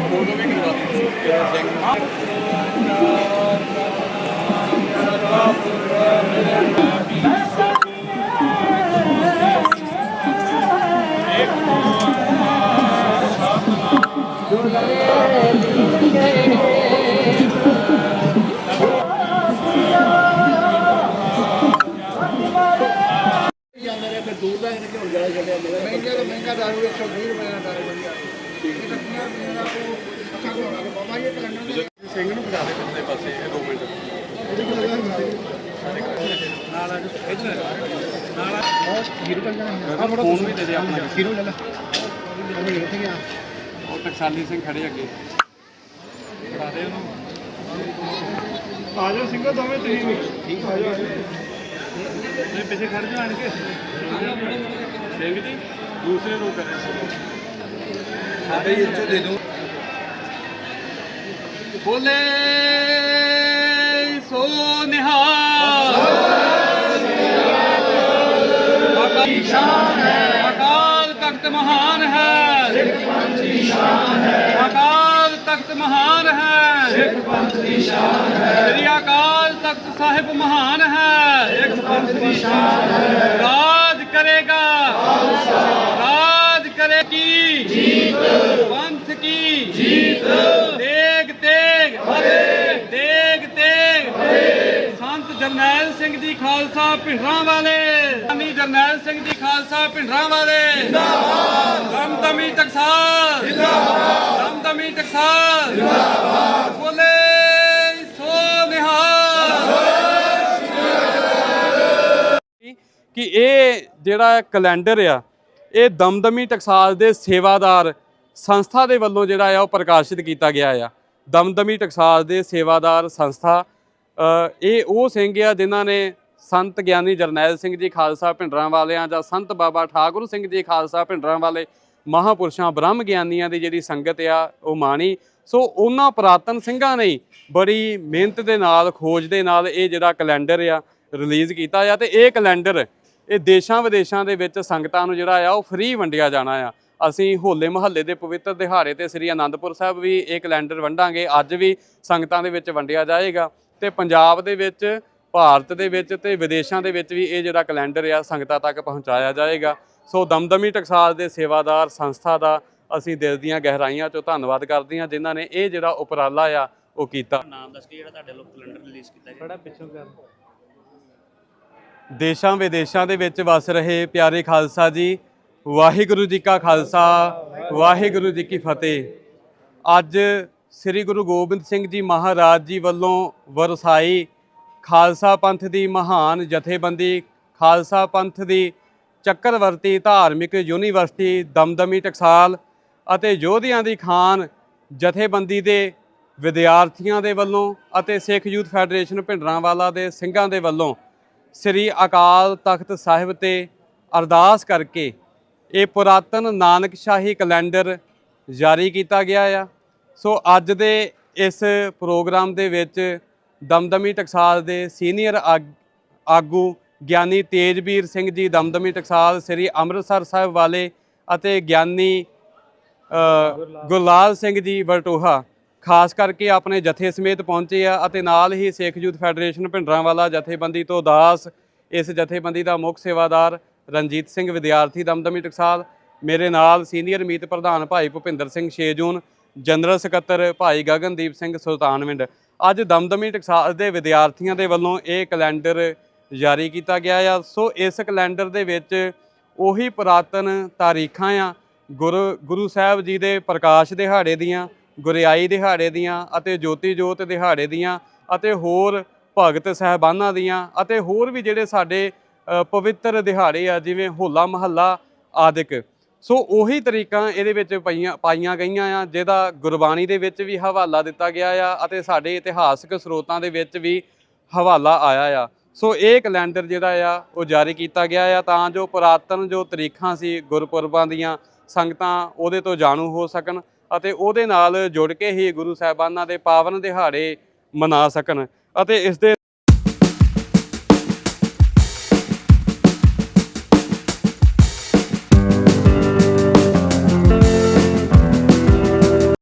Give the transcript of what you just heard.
Photo ਵੀ ਕਰਵਾ ਦਿੱਤੀ ਸਿੰਘ ਸਿੰਘ ਨੂੰ ਬੁਲਾ ਦੇ ਪਿਛਲੇ ਪਾਸੇ ਇਹ 2 ਮਿੰਟ। ਹੀਰੋ ਚੱਲ ਜਾਣਾ ਫੋਨ ਵੀ ਦੇ ਦੇ ਆਪਣਾ। ਹੀਰੋ ਲੈ ਲੈ। ਉਹ ਇੱਥੇ ਗਿਆ। ਉਹ ਟਕਸਾਲੀ ਸਿੰਘ ਖੜੇ ਅੱਗੇ। ਬੁਲਾ ਦੇ ਉਹਨੂੰ। ਆ ਜਾਓ ਸਿੰਘੋ ਦੋਵੇਂ ਤੁਸੀਂ ਵੀ। ਠੀਕ ਆ। ਜਾਓ। ਨਹੀਂ ਪਿੱਛੇ ਖੜ ਜਾ ਆਣ ਕੇ। ਸਿੰਘ ਜੀ ਦੂਸਰੇ ਨੂੰ ਕਰੇ ਸਾਡੇ ਇੱਥੇ ਦੇ ਦੋ। ਬੋਲੇ, ਸੋ ਨਿਹਾਲ। ਅਕਾਲ ਦੀ ਸ਼ਾਨ ਹੈ ਅਕਾਲ ਤਖਤ ਮਹਾਨ ਹੈ। ਸਿੱਖ ਪੰਥ ਦੀ ਸ਼ਾਨ ਹੈ ਅਕਾਲ ਤਖਤ ਮਹਾਨ ਹੈ। ਸਿੱਖ ਪੰਥ ਦੀ ਸ਼ਾਨ ਹੈ ਸ੍ਰੀ ਅਕਾਲ ਤਖਤ ਸਾਹਿਬ ਮਹਾਨ ਹੈ ਸਿੱਖ ਪੰਥ ਦੀ ਸ਼ਾਨ ਹੈ। ਰਾਜ ਕਰੇਗਾ। ਰਾਜ ਪੰਥ ਕੀ ਜੀਤ ਤੇਗ ਤੇਗ ਫਤਿਹ ਤੇਗ ਤੇਗ ਫਤਿਹ ਸੰਤ ਜਰਨੈਲ ਸਿੰਘ ਜੀ ਖਾਲਸਾ ਭਿੰਡਰਾਂ ਵਾਲੇ ਸੰਨੀ ਜਰਨੈਲ ਸਿੰਘ ਜੀ ਖਾਲਸਾ ਭਿੰਡਰਾਂ ਵਾਲੇ ਜਿੰਦਾਬਾਦ ਦਮਦਮੀ ਟਕਸਾਲ ਜਿੰਦਾਬਾਦ ਦਮਦਮੀ ਟਕਸਾਲ ਜਿੰਦਾਬਾਦ ਬੋਲੇ ਸੋ ਨਿਹਾਲ ਕਿ ਇਹ ਜਿਹੜਾ ਕੈਲੰਡਰ ਆ ਇਹ ਦਮਦਮੀ ਟਕਸਾਲ ਦੇ ਸੇਵਾਦਾਰ ਸੰਸਥਾ ਦੇ ਵੱਲੋਂ ਜਿਹੜਾ ਆ ਉਹ ਪ੍ਰਕਾਸ਼ਿਤ ਕੀਤਾ ਗਿਆ ਆ। ਦਮਦਮੀ ਟਕਸਾਲ ਦੇ ਸੇਵਾਦਾਰ ਸੰਸਥਾ ਇਹ ਉਹ ਸਿੰਘ ਆ ਜਿਨ੍ਹਾਂ ਨੇ ਸੰਤ ਗਿਆਨੀ ਜਰਨੈਲ ਸਿੰਘ ਜੀ ਖਾਲਸਾ ਭਿੰਡਰਾਂ ਵਾਲਿਆਂ ਜਾਂ ਸੰਤ ਬਾਬਾ ਠਾਕੁਰ ਸਿੰਘ ਜੀ ਖਾਲਸਾ ਭਿੰਡਰਾਂ ਵਾਲੇ ਮਹਾਪੁਰਸ਼ਾਂ ਬ੍ਰਹਮ ਗਿਆਨੀਆਂ ਦੀ ਜਿਹੜੀ ਸੰਗਤ ਆ, ਉਹ ਮਾਣੀ। ਸੋ ਉਹਨਾਂ ਪੁਰਾਤਨ ਸਿੰਘਾਂ ਨੇ ਬੜੀ ਮਿਹਨਤ ਦੇ ਨਾਲ, ਖੋਜ ਦੇ ਨਾਲ ਇਹ ਜਿਹੜਾ ਕੈਲੰਡਰ ਆ ਰਿਲੀਜ਼ ਕੀਤਾ ਆ ਤੇ ਇਹ ਕੈਲੰਡਰ ਇਹ ਦੇਸ਼ਾਂ ਵਿਦੇਸ਼ਾਂ ਦੇ ਵਿੱਚ ਸੰਗਤਾਂ ਨੂੰ ਜਿਹੜਾ ਆ ਉਹ ਫ੍ਰੀ ਵੰਡਿਆ ਜਾਣਾ ਆ। ਅਸੀਂ ਹੋਲੇ ਮਹੱਲੇ ਦੇ ਪਵਿੱਤਰ ਦਿਹਾੜੇ ਤੇ ਸ੍ਰੀ ਅਨੰਦਪੁਰ ਸਾਹਿਬ ਵੀ ਇਹ ਕੈਲੰਡਰ ਵੰਡਾਂਗੇ। ਅੱਜ ਵੀ ਸੰਗਤਾਂ ਦੇ ਵਿੱਚ ਵੰਡਿਆ ਜਾਏਗਾ ਤੇ ਪੰਜਾਬ ਦੇ ਵਿੱਚ ਭਾਰਤ ਦੇ ਵਿੱਚ ਤੇ ਵਿਦੇਸ਼ਾਂ ਦੇ ਵਿੱਚ ਵੀ ਇਹ ਜਿਹੜਾ ਕੈਲੰਡਰ ਆ ਸੰਗਤਾਂ ਤੱਕ ਪਹੁੰਚਾਇਆ ਜਾਏਗਾ। ਸੋ ਦਮਦਮੀ ਟਕਸਾਲ ਦੇ ਸੇਵਾਦਾਰ ਸੰਸਥਾ ਦਾ ਅਸੀਂ ਦਿਲ ਦੀਆਂ ਗਹਿਰਾਈਆਂ ਚੋਂ ਧੰਨਵਾਦ ਕਰਦੇ ਹਾਂ ਜਿਨ੍ਹਾਂ ਨੇ ਇਹ ਜਿਹੜਾ ਉਪਰਾਲਾ ਆ ਉਹ ਕੀਤਾ। ਨਾਮ ਦੱਸ ਕੇ ਜਿਹੜਾ ਤੁਹਾਡੇ ਲੋਕ ਕੈਲੰਡਰ ਰਿਲੀਜ਼ ਕੀਤਾ ਗਿਆ। ਦੇਸ਼ਾਂ ਵਿਦੇਸ਼ਾਂ ਦੇ ਵਿੱਚ ਵਸ ਰਹੇ ਪਿਆਰੇ ਖਾਲਸਾ ਜੀ ਵਾਹਿਗੁਰੂ ਜੀ ਕਾ ਖਾਲਸਾ, ਵਾਹਿਗੁਰੂ ਜੀ ਕੀ ਫਤਿਹ। ਅੱਜ ਸ੍ਰੀ ਗੁਰੂ ਗੋਬਿੰਦ ਸਿੰਘ ਜੀ ਮਹਾਰਾਜ ਜੀ ਵੱਲੋਂ ਵਰਸਾਈ ਖਾਲਸਾ ਪੰਥ ਦੀ ਮਹਾਨ ਜਥੇਬੰਦੀ, ਖਾਲਸਾ ਪੰਥ ਦੀ ਚੱਕਰਵਰਤੀ ਧਾਰਮਿਕ ਯੂਨੀਵਰਸਿਟੀ ਦਮਦਮੀ ਟਕਸਾਲ ਅਤੇ ਯੋਧਿਆਂ ਦੀ ਖਾਨ ਜਥੇਬੰਦੀ ਦੇ ਵਿਦਿਆਰਥੀਆਂ ਦੇ ਵੱਲੋਂ ਅਤੇ ਸਿੱਖ ਯੂਥ ਫੈਡਰੇਸ਼ਨ ਭਿੰਡਰਾਂਵਾਲਾ ਦੇ ਸਿੰਘਾਂ ਦੇ ਵੱਲੋਂ ਸ੍ਰੀ ਅਕਾਲ ਤਖਤ ਸਾਹਿਬ ਤੇ ਅਰਦਾਸ ਕਰਕੇ ਇਹ ਪੁਰਾਤਨ ਨਾਨਕ ਸ਼ਾਹੀ ਕੈਲੰਡਰ ਜਾਰੀ ਕੀਤਾ ਗਿਆ ਆ। ਸੋ ਅੱਜ ਦੇ ਇਸ ਪ੍ਰੋਗਰਾਮ ਦੇ ਵਿੱਚ ਦਮਦਮੀ ਟਕਸਾਲ ਦੇ ਸੀਨੀਅਰ ਆਗ- ਆਗੂ ਗਿਆਨੀ ਤੇਜਵੀਰ ਸਿੰਘ ਜੀ, ਦਮਦਮੀ ਟਕਸਾਲ ਸ੍ਰੀ ਅੰਮ੍ਰਿਤਸਰ ਸਾਹਿਬ ਵਾਲੇ ਅਤੇ ਗਿਆਨੀ ਗੁਰਲਾਲ ਸਿੰਘ ਜੀ ਵਰਟੋਹਾ ਖਾਸ ਕਰਕੇ ਆਪਣੇ ਜਥੇ ਸਮੇਤ ਪਹੁੰਚੇ ਆ ਅਤੇ ਨਾਲ ਹੀ ਸਿੱਖ ਯੂਥ ਫੈਡਰੇਸ਼ਨ ਭਿੰਡਰਾਂ ਵਾਲਾ ਜਥੇਬੰਦੀ ਤੋਂ ਦਾਸ ਇਸ ਜਥੇਬੰਦੀ ਦਾ ਮੁੱਖ ਸੇਵਾਦਾਰ ਰਣਜੀਤ ਸਿੰਘ, ਵਿਦਿਆਰਥੀ ਦਮਦਮੀ ਟਕਸਾਲ, ਮੇਰੇ ਨਾਲ ਸੀਨੀਅਰ ਮੀਤ ਪ੍ਰਧਾਨ ਭਾਈ ਭੁਪਿੰਦਰ ਸਿੰਘ 6 ਜੂਨ ਜਨਰਲ ਸਕੱਤਰ ਭਾਈ ਗਗਨਦੀਪ ਸਿੰਘ ਸੁਲਤਾਨਵਿੰਡ ਅੱਜ ਦਮਦਮੀ ਟਕਸਾਲ ਦੇ ਵਿਦਿਆਰਥੀਆਂ ਦੇ ਵੱਲੋਂ ਇਹ ਕੈਲੰਡਰ ਜਾਰੀ ਕੀਤਾ ਗਿਆ ਆ। ਸੋ ਇਸ ਕੈਲੰਡਰ ਦੇ ਵਿੱਚ ਉਹੀ ਪੁਰਾਤਨ ਤਾਰੀਖਾਂ ਆ, ਗੁਰੂ ਗੁਰੂ ਸਾਹਿਬ ਜੀ ਦੇ ਪ੍ਰਕਾਸ਼ ਦਿਹਾੜੇ ਦੀਆਂ, ਗੁਰਿਆਈ ਦਿਹਾੜੇ ਦੀਆਂ ਅਤੇ ਜੋਤੀ ਜੋਤ ਦਿਹਾੜੇ ਦੀਆਂ ਅਤੇ ਹੋਰ ਭਗਤ ਸਹਿਬਾਨਾਂ ਦੀਆਂ ਅਤੇ ਹੋਰ ਵੀ ਜਿਹੜੇ ਸਾਡੇ ਪਵਿੱਤਰ ਦਿਹਾੜੇ ਆ, ਜਿਵੇਂ ਹੋਲਾ ਮਹੱਲਾ ਆਦਿਕ। ਸੋ ਉਹੀ ਤਰੀਕਾਂ ਇਹਦੇ ਵਿੱਚ ਪਈਆਂ, ਪਾਈਆਂ ਗਈਆਂ ਆ, ਜਿਹਦਾ ਗੁਰਬਾਣੀ ਦੇ ਵਿੱਚ ਵੀ ਹਵਾਲਾ ਦਿੱਤਾ ਗਿਆ ਆ ਅਤੇ ਸਾਡੇ ਇਤਿਹਾਸਕ ਸਰੋਤਾਂ ਦੇ ਵਿੱਚ ਵੀ ਹਵਾਲਾ ਆਇਆ ਆ। ਸੋ ਇਹ ਕੈਲੰਡਰ ਜਿਹੜਾ ਆ, ਉਹ ਜਾਰੀ ਕੀਤਾ ਗਿਆ ਆ, ਤਾਂ ਜੋ ਪੁਰਾਤਨ ਜੋ ਤਰੀਕਾਂ ਸੀ, ਗੁਰਪੁਰਬਾਂ ਦੀਆਂ ਸੰਗਤਾਂ ਉਹਦੇ ਤੋਂ ਜਾਣੂ ਹੋ ਸਕਣ ਅਤੇ ਉਹਦੇ ਨਾਲ ਜੁੜ ਕੇ ਹੀ ਗੁਰੂ ਸਾਹਿਬਾਨਾਂ ਦੇ ਪਾਵਨ ਦਿਹਾੜੇ ਮਨਾ ਸਕਣ ਅਤੇ ਇਸ ਦੇ